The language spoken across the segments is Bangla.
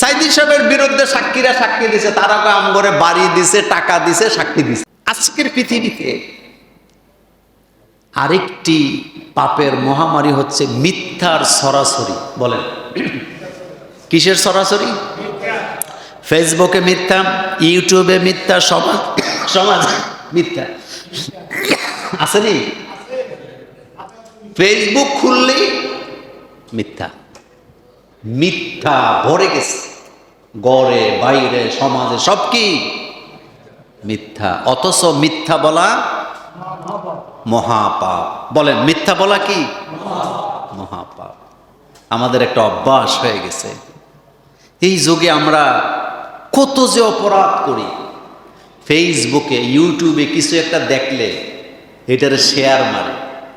সাইদি সাহেবের বিরুদ্ধে সাক্ষীরা সাক্ষী দিছে, তারা কয়, আমগরে বাড়ি দিছে, টাকা দিছে, সাক্ষী দিছে। আজকের পৃথিবীতে আরেকটি পাপের মহামারী হচ্ছে মিথ্যার সরাসরি। বলেন, কিসের সরাসরি? ফেসবুকে মিথ্যা, ইউটিউবে মিথ্যা, সমাজ সমাজ মিথ্যা। আসেনি ফেসবুক খুললেই মিথ্যা। মিথ্যা ভরে গেছে। গড়ে, বাইরে, সমাজে সব কি মিথ্যা। অথচ মিথ্যা বলা মহাপাপ। বলেন, মিথ্যা বলা কি? মহাপাপ। আমাদের একটা অভ্যাস হয়ে গেছে। এই যুগে আমরা কত যে অপরাধ করি ফেসবুকে ইউটিউবে কিছু একটা দেখলে এটারে শেয়ার মারে,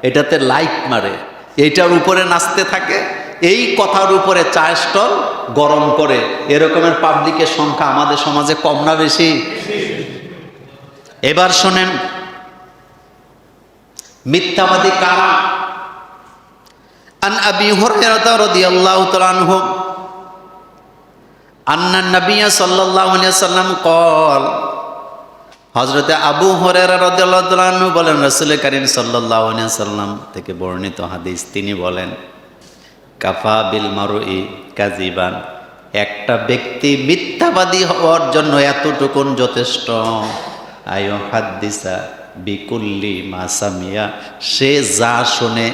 এটাতে লাইক মারে, এটার উপরে নাচতে থাকে এই কথার উপরে চা স্টল গরম করে। এরকমের পাবলিকের সংখ্যা আমাদের সমাজে কম না বেশি? এবার শোনেন, মিথ্যাবাদী কারা? আন আবি হযরতে আবু বলেন রাসূল থেকে বর্ণিত হাদিস তিনি বলেন কাফা বিল মারুই কাজিবান একটা ব্যক্তি মিথ্যাবাদী হওয়ার জন্য এতটুকুন যথেষ্ট। আয়ো হাদ্দিসা বিকুল্লি মাসামিয়া সে যা শোনে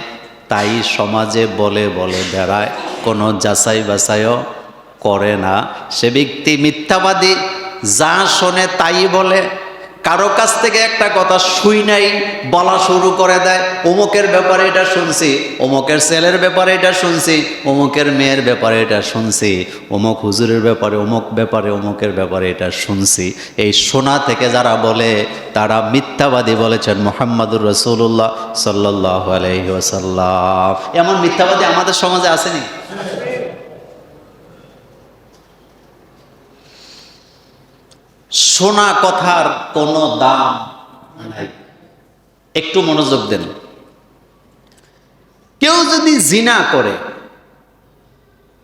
তাই সমাজে বলে বলে বেড়ায়, কোনো যাচাই বাছাইও করে না। সে ব্যক্তি মিথ্যাবাদী, যা শোনে তাই বলে কারও কাছ থেকে একটা কথা শুই নাই, বলা শুরু করে দেয়। অমুকের ব্যাপারে এটা শুনছি, অমুকের ছেলের ব্যাপারে এটা শুনছি, অমুকের মেয়ের ব্যাপারে এটা শুনছি, অমুক হুজুরের ব্যাপারে, অমুক ব্যাপারে, অমুকের ব্যাপারে এটা শুনছি। এই শোনা থেকে যারা বলে, তারা মিথ্যাবাদী বলেছেন মোহাম্মদুর রসুল্লাহ সাল্লাহ আলহিহাসাল্লাম এমন মিথ্যাবাদী আমাদের সমাজে আসেনি? শোনা কথার কোনো দাম নাই। একটু মনোযোগ দেন। কেউ যদি জিনা করে,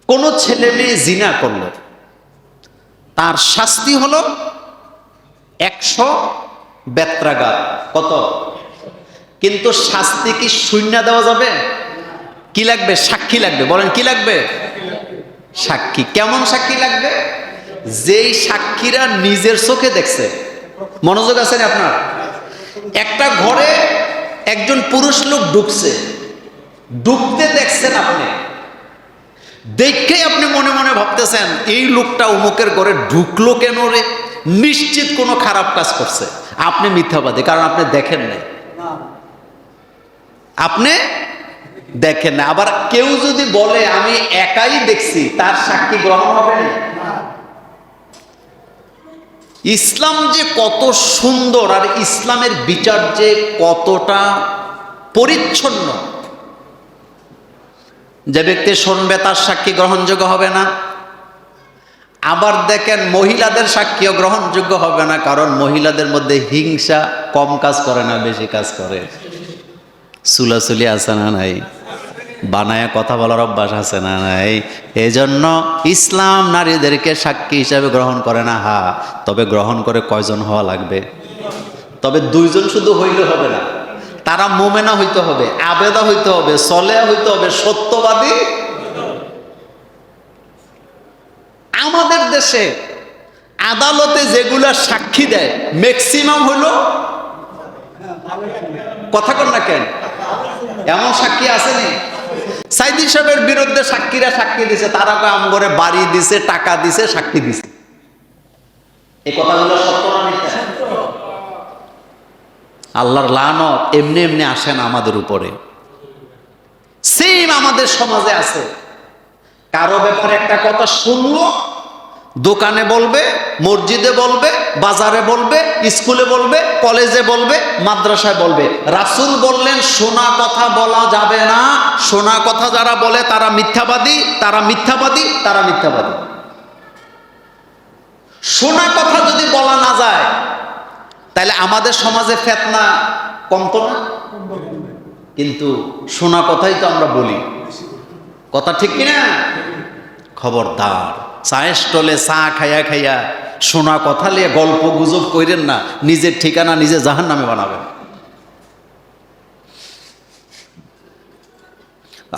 কোনো ছেলে মেয়ে জিনা করল, তার শাস্তি হলো একশো বেত্রাঘাত। কত? কিন্তু শাস্তি কি শূন্য দেওয়া যাবে? কি লাগবে? সাক্ষী লাগবে। বলেন, কি লাগবে? সাক্ষী। কেমন সাক্ষী লাগবে? যেই সাক্ষীরা নিজের চোখে দেখছে। মনোযোগ আছেন আপনার? একটা ঘরে একজন পুরুষ লোক ডুবছে ডুবতে দেখছেন আপনি। দেখে আপনি মনে মনে ভাবতেছেন, এই লোকটা অমুকের ঘরে ঢুকলো কেন রে? নিশ্চিত কোনো খারাপ কাজ করছে। আপনি মিথ্যাবাদী, কারণ আপনি দেখেন নাই। আপনি দেখেন না আবার কেউ যদি বলে, আমি একাই দেখছি, তার সাক্ষী গ্রহণ হবে না। ইসলাম যে কত সুন্দর আর ইসলামের বিচার যে কতটা পরিচ্ছন্ন, যে ব্যক্তি শুনবে তার সাক্ষী গ্রহণযোগ্য হবে না। আবার দেখেন মহিলাদের সাক্ষীও গ্রহণযোগ্য হবে না, কারণ মহিলাদের মধ্যে হিংসা কম কাজ করে না, বেশি কাজ করে। চুলাচুলি আছে না নাই? বানায় কথা বলার অভ্যাস আছে না নাই? এই জন্য ইসলাম নারীদেরকে সাক্ষী হিসাবে গ্রহণ করে না, হা। তবে গ্রহণ করে কয়জন হওয়া লাগবে? তবে দুইজন শুধু হইলে হবে না। তারা মোমেনা হইতে হবে, আবেদা হইতে হবে সলেয়া হইতে হবে, সত্যবাদী। আমাদের দেশে আদালতে যেগুলা সাক্ষী দেয় ম্যাক্সিমাম হলো কথা কর না কেন? এমন সাক্ষী আসেনি সাইদি সাহেবের বিরুদ্ধে সাক্ষীরা সাক্ষী দিছে, তারা কাম করে বাড়ি দিছে, টাকা দিছে, সাক্ষী দিছে। এই কথাগুলো সত্য আল্লাহর লানত এমনি এমনি আসে না আমাদের উপরে। সেম আমাদের সমাজে আছে। কারও ব্যাপারে একটা কথা শুনলো দোকানে বলবে, মসজিদে বলবে, বাজারে বলবে, স্কুলে বলবে, কলেজে বলবে, মাদ্রাসায় বলবে। রাসুল বললেন, সোনা কথা বলা যাবে না। সোনা কথা যারা বলে, তারা মিথ্যাবাদী তারা মিথ্যাবাদী তারা মিথ্যাবাদী। সোনা কথা যদি বলা না যায়, তাহলে আমাদের সমাজে ফেতনা কমতো না? কিন্তু সোনা কথাই তো আমরা বলি। কথা ঠিক কিনা? খবরদার। চায়ের স্টলে চা খাইয়া খাইয়া শোনা কথা নিয়ে গল্প গুজব কইরেন না, নিজের ঠিকানা নিজে জাহান নামে বানাবেন।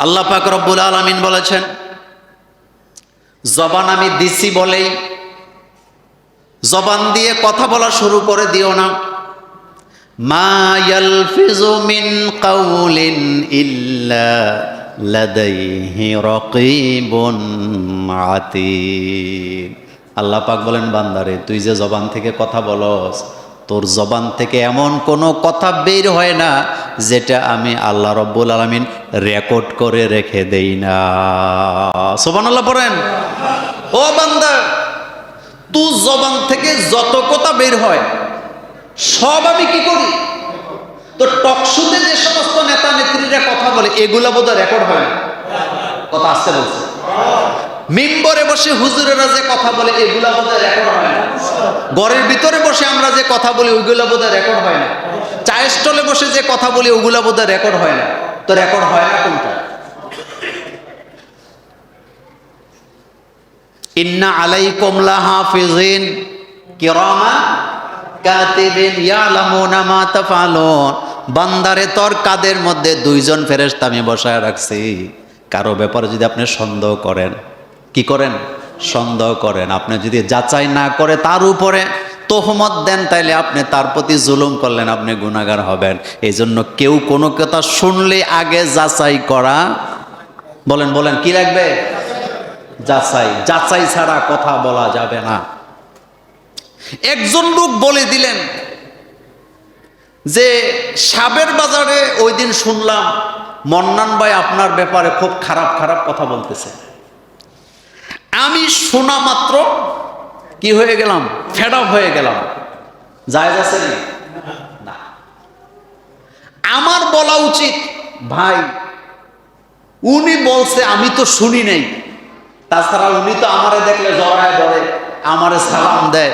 আল্লাহ পাক রব্বুল আলমিন বলেছেন, জবান আমি দিছি বলেই, জবান দিয়ে কথা বলা শুরু করে দিও না। মা ইয়ালফিজু মিন কাউলিন ইল্লা লাদাইহি রাকিবুন আতীদ আল্লাহ পাক বলেন, বান্দারে, তুই যে জবান থেকে কথা বলস, তোর জবান থেকে এমন কোনো কথা বের হয় না যেটা আমি আল্লাহ রব্বুল আলমিন রেকর্ড করে রেখে দেই না। সোবান আল্লাহ পড়েন। ও বান্দা তুই জবান থেকে যত কথা বের হয়, সব আমি কি করি? তো টকশুতে যে সমস্ত নেতা নেত্রীরা কথা বলে এগুলা বোধহয় রেকর্ড হয় না। কথা আসতে বলছে। মিম্বরে বসে হুজুরেরা যে কথা বলে, এগুলা বোধহয় রেকর্ড হয় না। ঘরের ভিতরে বসে আমরা যে কথা বলি, ওইগুলা বোধহয় রেকর্ড হয় না। চায়ের স্টলে বসে যে কথা বলি, ওগুলা বোধহয় রেকর্ড হয় না। তো রেকর্ড হয় না কোনটা? ইন্না আলাইকুম লাহাফিজিন কিরামা কাতিবিন ইয়ালামুনা মা তাফআলুন। বান্দারে তোর কাদের মধ্যে দুইজন ফেরেশতা আমি বসায় রাখছি? কারও ব্যাপারে যদি আপনি সন্দেহ করেন, কি করেন? সন্দেহ করেন। আপনি যদি যাচাই না করে তার উপরে তোহমত দেন, তাইলে আপনি তার প্রতি জুলুম করলেন, আপনি গুণাগার হবেন। এই জন্য কেউ কোনো কথা শুনলে আগে যাচাই করা। বলেন বলেন, কি লাগবে? যাচাই। যাচাই ছাড়া কথা বলা যাবে না। একজন লোক বলে দিলেন যে সাবের বাজারে ওই দিন শুনলাম, মন্নান ভাই আপনার ব্যাপারে খুব খারাপ খারাপ কথা বলতেছে। আমি শোনা মাত্র কি হয়ে গেলাম? ফেড হয়ে গেলাম। জায়জ আছে না। আমার বলা উচিত, ভাই, উনি বলছে, আমি তো শুনি নাই। তাছাড়া উনি তো আমারে দেখলে জড়ায় ধরে, আমারে সালাম দেয়,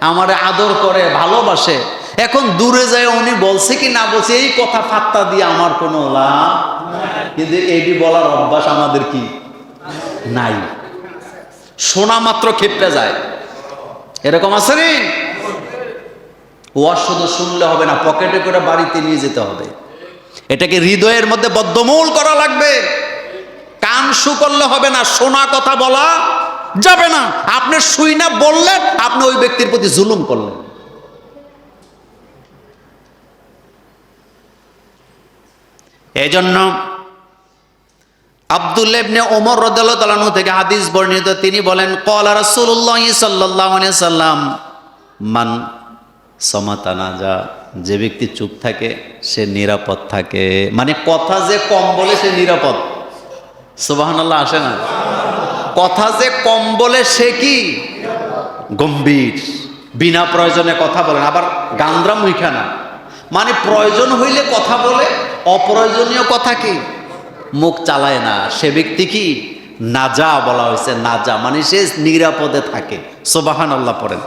আমারে আদর করে, ভালোবাসে। এখন দূরে যায় উনি বলছে কি, না বলছে, এই কথা ফাত্তা দিয়ে আমার কোনো লাভ কিন্তু এটি বলার অভ্যাস আমাদের কি? নাই। শোনা মাত্র ক্ষেপটা যায়। এরকম আছে নি? শুধু শুনলে হবে না, পকেটে করে বাড়িতে নিয়ে যেতে হবে। এটাকে হৃদয়ের মধ্যে বদ্ধমূল করা লাগবে। কান শু করলে হবে না শোনা কথা বলা যাবে না। আপনি শুই না, বললেন, আপনি ওই ব্যক্তির প্রতি জুলুম করলেন। এই জন্য আবদুল্লেবনে ওমর রদালু থেকে হাদিস বর্ণিত, তিনি বলেন কলা রাসূলুল্লাহ সাল্লাল্লাহু আলাইহি সাল্লাম মান সমাতানা যা যে ব্যক্তি চুপ থাকে, সে নিরাপদ থাকে। মানে কথা যে কম বলে সে নিরাপদ। সুবহানাল্লাহ, আসে না? কথা যে কম বলে সে কি? গম্ভীর। বিনা প্রয়োজনে কথা বলেন আবার গান্দ্রা মুইখানা মানে প্রয়োজন হইলে কথা বলে অপ্রয়োজনীয় কথা কি? মুখ চালায় না। সে ব্যক্তি কি? নাজা বলা হয়েছে, নাজা। মানে সে নিরাপদে থাকে। সোবাহান আল্লাহ পড়েন।